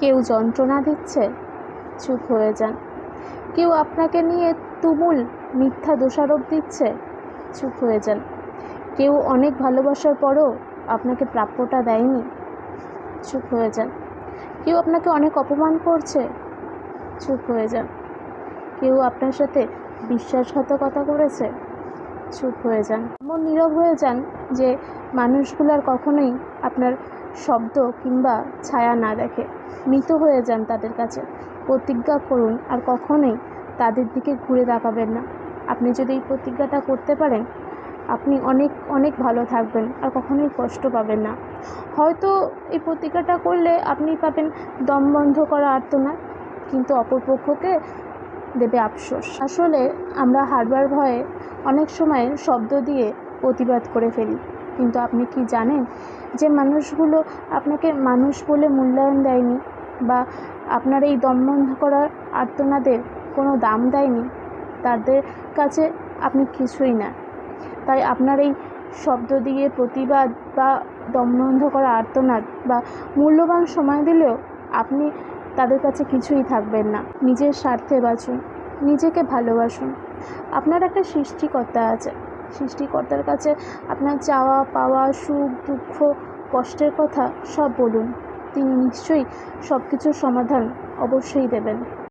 কেউ যন্ত্রণা দিচ্ছে? চুপ হয়ে যান। কেউ আপনাকে নিয়ে তুমুল মিথ্যা দোষারোপ দিচ্ছে? চুপ হয়ে যান। কেউ অনেক ভালোবাসার পরও আপনাকে প্রাপ্যটা দেয়নি? চুপ হয়ে যান। কেউ আপনাকে অনেক অপমান করছে? চুপ হয়ে যান। কেউ আপনার সাথে বিশ্বাসঘাতকতা করেছে? চুপ হয়ে যান। এমন নীরব হয়ে যান যে মানুষগুলো আর কখনোই আপনার শব্দ কিংবা ছায়া না দেখে মৃত হয়ে যান তাদের কাছে। প্রতিজ্ঞা করুন, আর কখনোই তাদের দিকে ঘুরে তাকাবেন না। আপনি যদি এই প্রতিজ্ঞাটা করতে পারেন, আপনি অনেক অনেক ভালো থাকবেন, আর কখনোই কষ্ট পাবেন না। হয়তো এই প্রতিজ্ঞাটা করলে আপনি পাবেন দম বন্ধ করা আর্তনাদ, কিন্তু অপরপক্ষকে দেবে আফসোস। আসলে আমরা হারবার ভয়ে অনেক সময় শব্দ দিয়ে প্রতিবাদ করে ফেলি। কিন্তু আপনি কি জানেন যে মানুষগুলো আপনাকে মানুষ বলে মূল্যায়ন দেয়নি বা আপনার এই দম বন্ধ করার আর্তনাদের কোনো দাম দেয়নি? তাদের কাছে আপনি কিছুই না। তাই আপনার এই শব্দ দিয়ে প্রতিবাদ বা দম বন্ধ করা আর্তনাদ বা মূল্যবান সময় দিলেও আপনি তাদের কাছে কিছুই থাকবেন না। নিজের স্বার্থে বাঁচুন, নিজেকে ভালোবাসুন। আপনার একটা সৃষ্টিকর্তা আছে। সৃষ্টিকর্তার কাছে আপনার চাওয়া, পাওয়া, সুখ, দুঃখ, কষ্টের কথা সব বলুন। তিনি নিশ্চয়ই সব কিছুর সমাধান অবশ্যই দেবেন।